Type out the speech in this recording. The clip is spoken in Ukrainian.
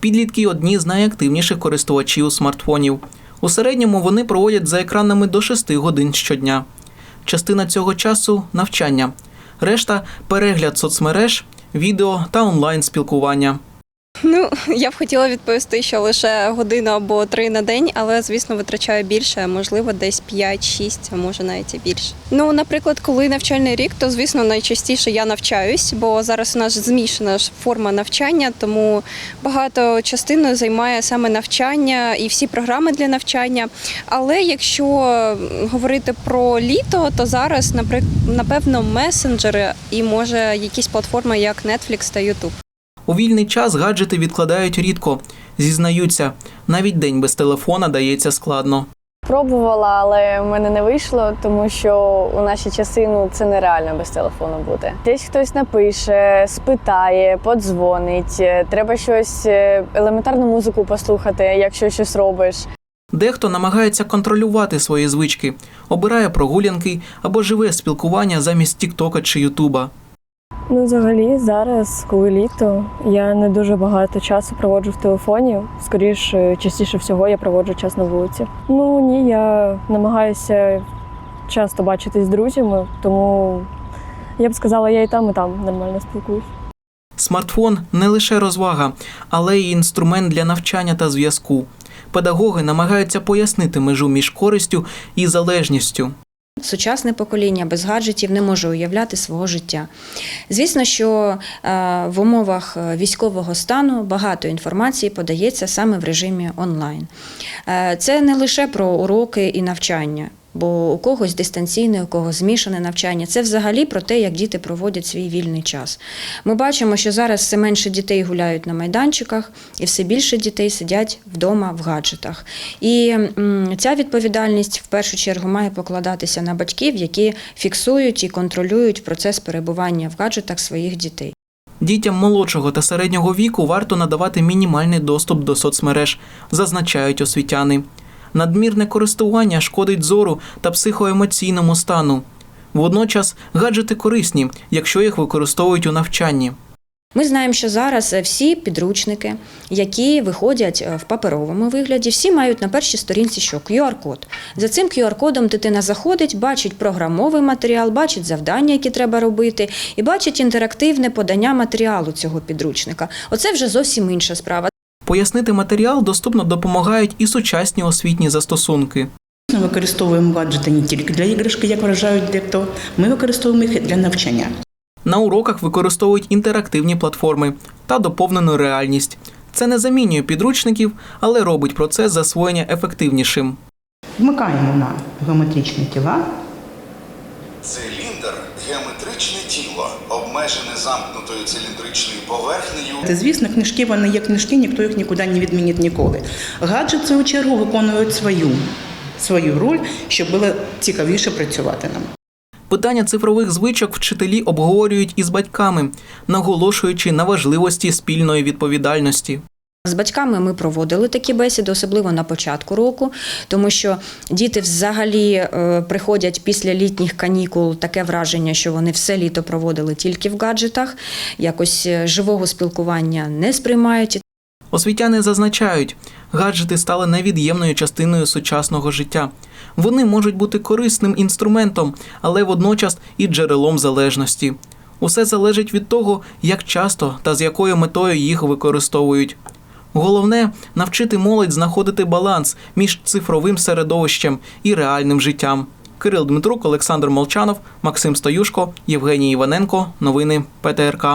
Підлітки одні з найактивніших користувачів смартфонів. У середньому вони проводять за екранами до 6 годин щодня. Частина цього часу навчання, решта перегляд соцмереж, відео та онлайн спілкування. Ну, я б хотіла відповісти, що лише годину або три на день, але звісно витрачаю більше, можливо, десь 5-6, а може навіть і більше. Ну, наприклад, коли навчальний рік, то звісно найчастіше я навчаюсь, бо зараз у нас змішана форма навчання, тому багато частиною займає саме навчання і всі програми для навчання. Але якщо говорити про літо, то зараз, напевно, месенджери і може якісь платформи, як Netflix та YouTube. У вільний час гаджети відкладають рідко. Зізнаються, навіть день без телефона дається складно. Пробувала, але в мене не вийшло, тому що у наші часи ну це нереально без телефону бути. Десь хтось напише, спитає, подзвонить. е, Треба щось е, елементарну музику послухати, якщо щось робиш. Дехто намагається контролювати свої звички, обирає прогулянки або живе спілкування замість Тіктока чи Ютуба. Ну, взагалі, зараз, коли літо, я не дуже багато часу проводжу в телефоні. Скоріше, частіше всього, я проводжу час на вулиці. Ну ні, я намагаюся часто бачитись з друзями, тому я б сказала, я і там, і там нормально спілкуюсь. Смартфон не лише розвага, але й інструмент для навчання та зв'язку. Педагоги намагаються пояснити межу між користю і залежністю. Сучасне покоління без гаджетів не може уявляти свого життя. Звісно, що е, в умовах е, військового стану багато інформації подається саме в режимі онлайн. Е, Це не лише про уроки і навчання. Бо у когось дистанційне, у когось змішане навчання. Це взагалі про те, як діти проводять свій вільний час. Ми бачимо, що зараз все менше дітей гуляють на майданчиках, і все більше дітей сидять вдома в гаджетах. І ця відповідальність в першу чергу має покладатися на батьків, які фіксують і контролюють процес перебування в гаджетах своїх дітей. Дітям молодшого та середнього віку варто надавати мінімальний доступ до соцмереж, зазначають освітяни. Надмірне користування шкодить зору та психоемоційному стану. Водночас гаджети корисні, якщо їх використовують у навчанні. Ми знаємо, що зараз е, всі підручники, які виходять е, в паперовому вигляді, всі мають на першій сторінці що QR-код. За цим QR-кодом дитина заходить, бачить програмовий матеріал, бачить завдання, які треба робити, і бачить інтерактивне подання матеріалу цього підручника. Оце вже зовсім інша справа. Пояснити матеріал доступно допомагають і сучасні освітні застосунки. Ми використовуємо гаджети не тільки для іграшки, як вважають дехто. Ми використовуємо їх для навчання. На уроках використовують інтерактивні платформи та доповнену реальність. Це не замінює підручників, але робить процес засвоєння ефективнішим. Вмикаємо на геометричні тіла. Циліндр геометричне тіло, обмежене замкнутою циліндричною поверхнею. Та, звісно, книжки вони є книжки, ніхто їх нікуди не відмінить ніколи. Гаджет, в свою чергу, виконують свою, свою роль, щоб було цікавіше працювати нам. Питання цифрових звичок вчителі обговорюють із батьками, наголошуючи на важливості спільної відповідальності. З батьками ми проводили такі бесіди, особливо на початку року, тому що діти взагалі е, приходять після літніх канікул таке враження, що вони все літо проводили тільки в гаджетах, якось е, живого спілкування не сприймають. Освітяни зазначають, гаджети стали невід'ємною частиною сучасного життя. Вони можуть бути корисним інструментом, але водночас і джерелом залежності. Усе залежить від того, як часто та з якою метою їх використовують. Головне навчити молодь знаходити баланс між цифровим середовищем і реальним життям. Кирил Дмитрук, Олександр Молчанов, Максим Стоюшко, Євгеній Іваненко. Новини ПТРК.